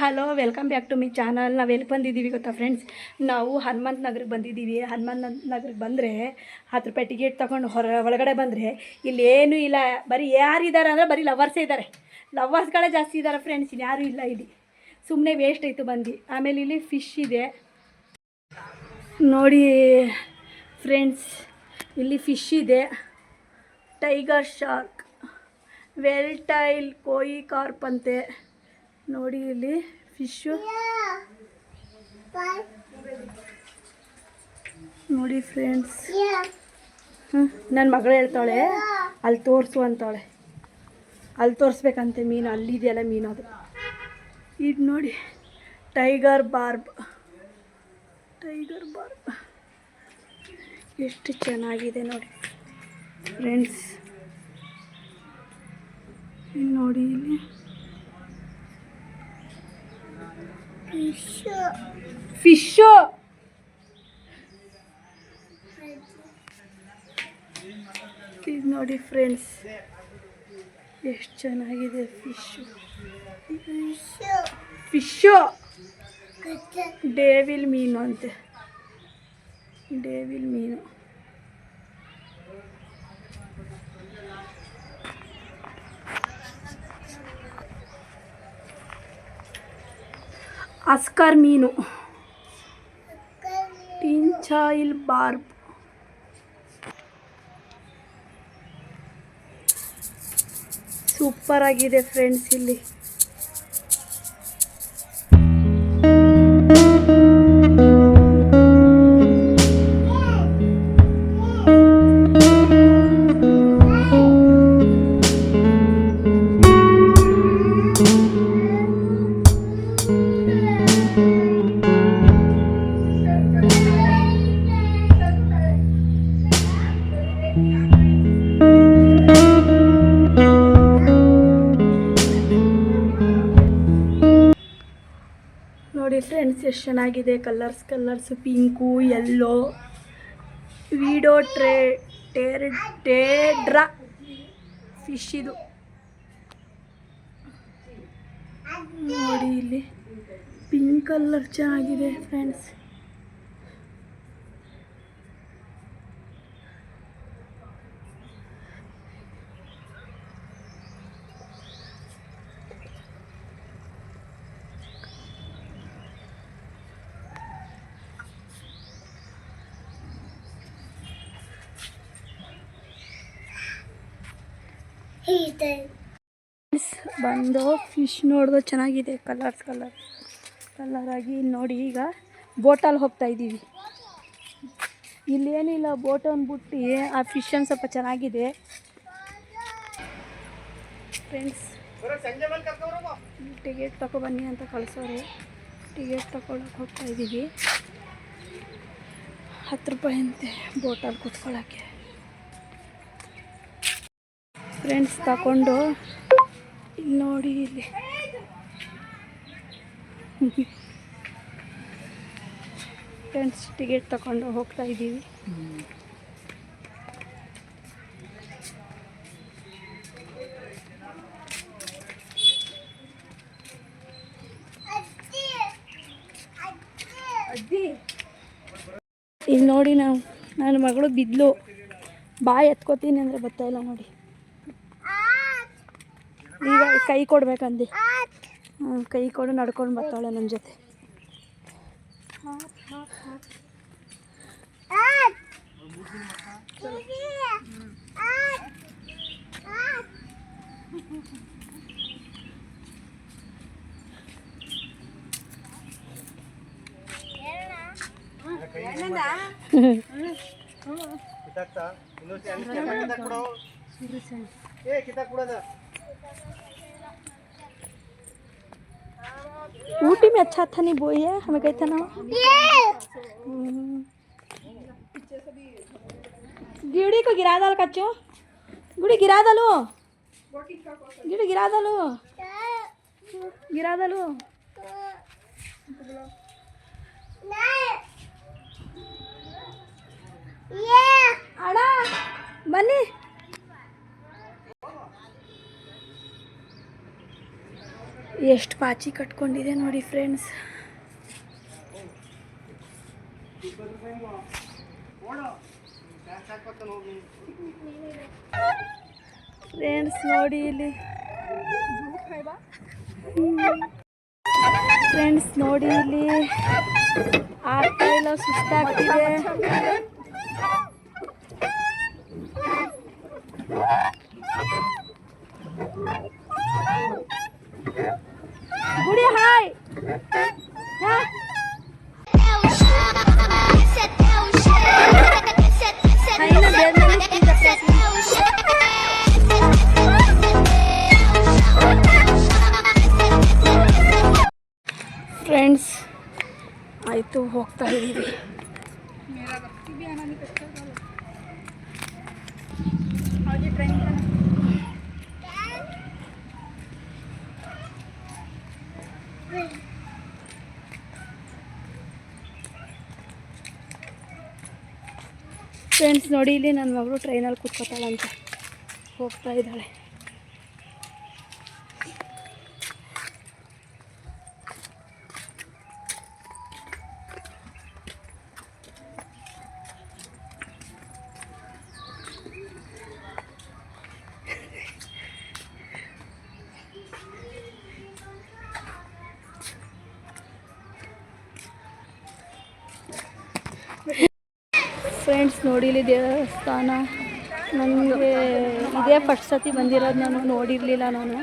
Hello welcome back to my channel ನಾವು ಎಲ್ಲಿ ಬಂದಿದ್ದೀವಿ ಗೊತ್ತಾ ಫ್ರೆಂಡ್ಸ್ ನಾವು ಹನುಮಂತ ನಗರಕ್ಕೆ ಬಂದಿದ್ದೀವಿ. ಹನುಮಂತ ನಗರಕ್ಕೆ ಬಂದರೆ ಹತ್ತು ರೂಪಾಯಿ ಟಿಕೆಟ್ ತೊಗೊಂಡು ಹೊರ ಒಳಗಡೆ ಬಂದರೆ ಇಲ್ಲಿ ಏನೂ ಇಲ್ಲ. ಬರೀ ಯಾರಿದ್ದಾರೆ ಅಂದರೆ ಬರೀ ಲವರ್ಸೇ ಇದ್ದಾರೆ ಲವರ್ಸ್ಗಳೇ ಜಾಸ್ತಿ ಇದ್ದಾರೆ ಫ್ರೆಂಡ್ಸ್ ಇನ್ಯಾರೂ ಇಲ್ಲ ಇಲ್ಲಿ. ಸುಮ್ಮನೆ ವೇಸ್ಟ್ ಆಯಿತು ಬಂದು ಆಮೇಲೆ ಇಲ್ಲಿ ಫಿಶ್ ಇದೆ. ನೋಡಿ ಫ್ರೆಂಡ್ಸ್ ಇಲ್ಲಿ ಫಿಶ್ ಇದೆ. Tiger shark veiltail koi carp ಅಂತೆ. ನೋಡಿ ಇಲ್ಲಿ ಫಿಶ್ಶು ನೋಡಿ ಫ್ರೆಂಡ್ಸ್ ಹ್ಞೂ ನನ್ನ ಮಗಳು ಹೇಳ್ತಾಳೆ, ಅಲ್ಲಿ ತೋರಿಸು ಅಂತಾಳೆ. ಅಲ್ಲಿ ತೋರಿಸ್ಬೇಕಂತೆ ಮೀನು ಅಲ್ಲಿದೆಯಲ್ಲ ಮೀನು ಅದು. ಇದು ನೋಡಿ ಟೈಗರ್ ಬಾರ್ಬ್ ಟೈಗರ್ ಬಾರ್ಬ್ ಎಷ್ಟು ಚೆನ್ನಾಗಿದೆ ನೋಡಿ ಫ್ರೆಂಡ್ಸ್ ಇಲ್ಲಿ ನೋಡಿ ಇಲ್ಲಿ. ಫಿಶ್ಶು ಇದು ನೋಡಿ ಫ್ರೆಂಡ್ಸ್ ಎಷ್ಟು ಚೆನ್ನಾಗಿದೆ ಫಿಶ್ಶು ಫಿಶ್ಶು ಡೇವಿಲ್ ಮೀನು ಅಂತೆ. ಡೇವಿಲ್ ಮೀನು. ಅಸ್ಕರ್ ಮೀನು. Tinfoil barb. ಸೂಪರ್ ಆಗಿದೆ ಫ್ರೆಂಡ್ಸ್ ಇಲ್ಲಿ. ಫ್ರೆಂಡ್ಸ್ ಎಷ್ಟು ಚೆನ್ನಾಗಿದೆ colours colours, pink, yellow, widow tray, ಟೇರ್, ಟೇಡ್ರಾ, ಫಿಶ್ ಇದು. ನೋಡಿ ಇಲ್ಲಿ. ಪಿಂಕ್ ಕಲರ್ ಚೆನ್ನಾಗಿದೆ, ಫ್ರೆಂಡ್ಸ್. ಬಂದು ಫಿಶ್ ನೋಡಿದ್ರೆ ಚೆನ್ನಾಗಿದೆ ಕಲರ್ಸ್ ಕಲರ್ ಕಲರ್ ಆಗಿ ನೋಡಿ ಈಗ ಬೋಟಲ್ಲಿ ಹೋಗ್ತಾ ಇದ್ದೀವಿ. ಇಲ್ಲೇನಿಲ್ಲ ಬೋಟ್ ಅಂದ್ಬಿಟ್ಟು ಆ ಫಿಶ್ ಒಂದು ಸ್ವಲ್ಪ ಚೆನ್ನಾಗಿದೆ. ಫ್ರೆಂಡ್ಸ್ ಟಿಕೆಟ್ ತಗೊಬನ್ನಿ ಅಂತ ಕಳಿಸೋರು. ಟಿಕೆಟ್ ತಗೊಳಕ್ಕೆ ಹೋಗ್ತಾ ಇದ್ದೀವಿ. ಹತ್ತು ರೂಪಾಯಿ ಅಂತೆ ಬೋಟಲ್ಲಿ ಕೂತ್ಕೊಳ್ಳೋಕ್ಕೆ ಫ್ರೆಂಡ್ಸ್ ತಗೊಂಡು ಇಲ್ಲಿ ನೋಡಿ ಇಲ್ಲಿ. ಫ್ರೆಂಡ್ಸ್ ಟಿಕೆಟ್ ತಗೊಂಡು ಹೋಗ್ತಾ ಇದ್ದೀವಿ. ಇಲ್ಲಿ ನೋಡಿ ನಾವು, ನನ್ನ ಮಗಳು ಬಿದ್ಲು. ಬಾಯಿ ಎತ್ಕೋತೀನಿ ಅಂದರೆ ಬರ್ತಾಯಿಲ್ಲ ನೋಡಿ. ಈಗ ಕೈ ಕೊಡ್ಬೇಕಂದು. ಹ್ಞೂ ಕೈ ಕೊಡು ನಡ್ಕೊಂಡು ಬರ್ತಾಳೆ ನಮ್ಮ ಜೊತೆ. ऊटी में अच्छा अच्छा नहीं बोई है हमें कहते ना। हम्म। गिड़ी को गिरा डाल कच्चो गुड़ी गिरा डालो गिड़ी गिरा डालो गिरा डालो अड़ा बनी। ಎಷ್ಟು ಪಾಚಿ ಕಟ್ಕೊಂಡಿದೆ ನೋಡಿ ಫ್ರೆಂಡ್ಸ್. ಫ್ರೆಂಡ್ಸ್ ನೋಡಿ ಇಲ್ಲಿ. ಫ್ರೆಂಡ್ಸ್ ನೋಡಿ ಇಲ್ಲಿ ಆಗ್ತಾ ಇಲ್ಲ ಸುಸ್ತಾಗ್ತಿದೆ. ได้ให้ ಫ್ರೆಂಡ್ಸ್ ನೋಡಿ ಇಲ್ಲಿ ನನ್ನ ಮಗಳು ಟ್ರೈನಲ್ಲಿ ಕೂತ್ಕೋತಾಳಂತೆ. ಹೋಗ್ತಾ ಇದ್ದಾಳೆ. ಫ್ರೆಂಡ್ಸ್ ನೋಡಿ ಇಲ್ಲಿ ದೇವಸ್ಥಾನ. ನನಗೆ ಇದೇ ಫಸ್ಟ್ ಸತಿ ಬಂದಿರೋದು ನಾನು ನೋಡಿರಲಿಲ್ಲ ನಾನು.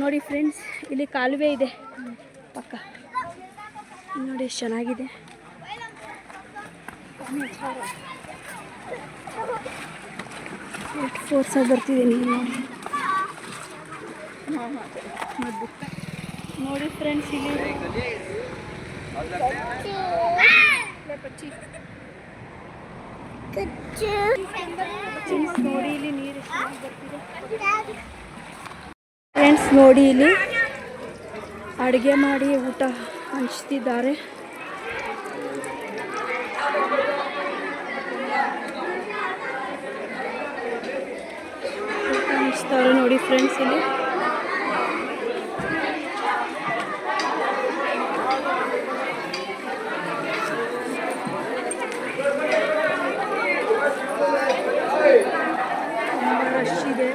ನೋಡಿ ಫ್ರೆಂಡ್ಸ್, ಇಲ್ಲಿ ಕಾಲುವೆ ಇದೆ. ಪಕ್ಕ. ನೋಡಿ ಎಷ್ಟು ಚೆನ್ನಾಗಿದೆ. ಫೋರ್ಸ್ ಫೋರ್ಸಾಗಿ ಬರ್ತಿದ್ದೀನಿ ನೋಡಿ ಫ್ರೆಂಡ್ಸ್, ಇಲ್ಲಿ ನೋಡಿ ಇಲ್ಲಿ ಫ್ರೆಂಡ್ಸ್ ನೋಡಿ ಇಲ್ಲಿ ಅಡುಗೆ ಮಾಡಿ ಊಟ ಹಂಚ್ತಿದ್ದಾರೆ. ಹಂಚ್ತಾರೆ ನೋಡಿ ಫ್ರೆಂಡ್ಸ್ ಇಲ್ಲಿ ತುಂಬ ರಶ್ ಇದೆ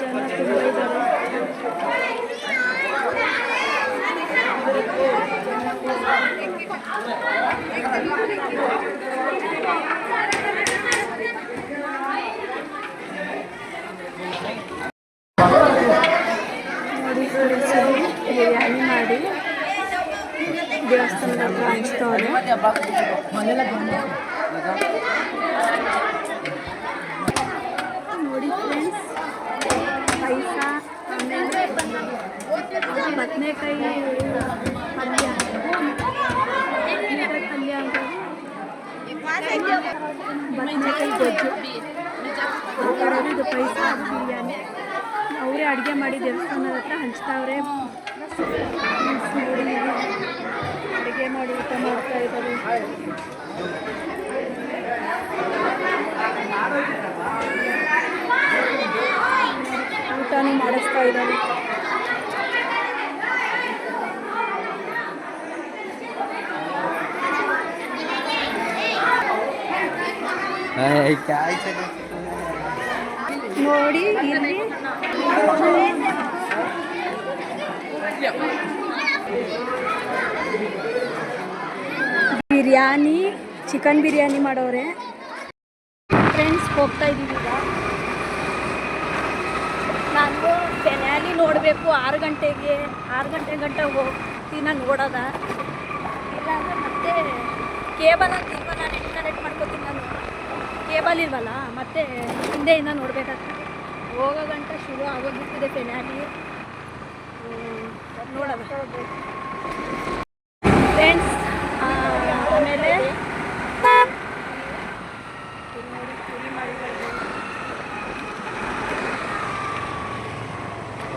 ಜನ ತುಂಬ ಇದ್ದಾರೆ ನೋಡಿ ಫ್ರೆಂಡ್ಸ್ ಇಲ್ಲಿ ಬಿರಿಯಾನಿ ಮಾಡಿ ದೇವಸ್ಥಾನದ ಹತ್ರ ಹಂಚ್ತವ್ರೆ ನೋಡಿ ಫ್ರೆಂಡ್ಸ್ ಬದನೆಕಾಯಿ ಪಲ್ಯ. ಪಲ್ಯ ಬದನೆಕಾಯಿ ಗೊಜ್ಜು. ಬಿರಿಯಾನಿ. ಅವರೇ ಅಡುಗೆ ಮಾಡಿ ದೇವಸ್ಥಾನದ ಹತ್ರ ಹಂಚ್ತಾವ್ರೆ. ಅಡುಗೆ ಮಾಡಿ ಊಟ ಮಾಡ್ತಾ ಇದ್ದಾರೆ. ಊಟನೂ ಮಾಡಿಸ್ತಾ ಇದ್ದಾರೆ. ನೋಡಿ ಇಲ್ಲಿ. ಬಿರಿಯಾನಿ, ಚಿಕನ್ ಬಿರಿಯಾನಿ ಮಾಡೋರೆ. ಫ್ರೆಂಡ್ಸ್ ಹೋಗ್ತಾ ಇದ್ದೀವಿ ಈಗ. ನಾನು ಫೆನ್ಯಾಲಿ ನೋಡಬೇಕು, ಆರು ಗಂಟೆಗೆ, ಆರು ಗಂಟೆ ಗಂಟೆ ಹೋಗ್ತೀನಿ ನೋಡೋದ. ಇಲ್ಲಾಂದ್ರೆ ಮತ್ತೆ ಕೇಬಲ್ ಅಂತ ಇಲ್ವ, ನಾನು ಹೆಂಗೆ ಕನೆಕ್ಟ್ ಮಾಡ್ಕೋತೀನಿ ನಾನು? ಕೇಬಲ್ ಇಲ್ವಲ್ಲ, ಮತ್ತೆ ಹಿಂದೆಯಿಂದ ನೋಡಬೇಕಾಗ್ತದೆ. ಹೋಗೋ ಗಂಟ ಶುರು ಆಗೋಗಿರ್ತದೆ ಫೆನ್ಯಾಲಿ ನೋಡೋಣ. ಫ್ರೆಂಡ್ಸ್ ಆಮೇಲೆ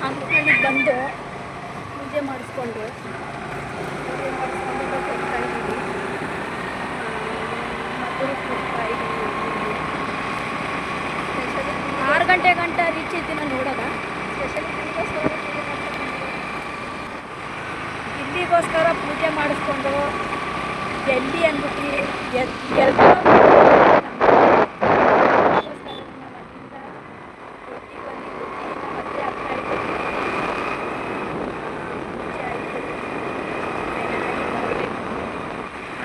ಅಂಕಲಿಗೆ ಬಂದು ಪೂಜೆ ಮಾಡಿಸ್ಕೊಂಡು ಪೂಜೆ ಮಾಡಿಸ್ಕೊಂಡು ಇದ್ದೀವಿ. ಆರು ಗಂಟೆ ಗಂಟ ರೀಚ್ ಐತಿ ನೋಡೋಣ ಇಲ್ಲಿಗೋಸ್ಕರ ಪೂಜೆ ಮಾಡಿಸ್ಕೊಂಡು ಎಲ್ಲಿ ಅಂದ್ಬಿಟ್ಟು ಎಲ್ಲ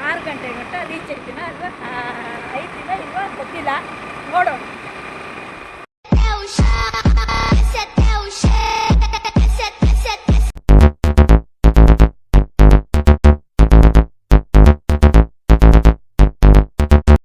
ಆರು ಗಂಟೆ ಮಟ್ಟ ರೀಚ್ ಇರ್ತೀನ ಅಲ್ವಾ? ಐದು ದಿನ ಇಲ್ವಾ? ಗೊತ್ತಿಲ್ಲ. ನೋಡೋಣ.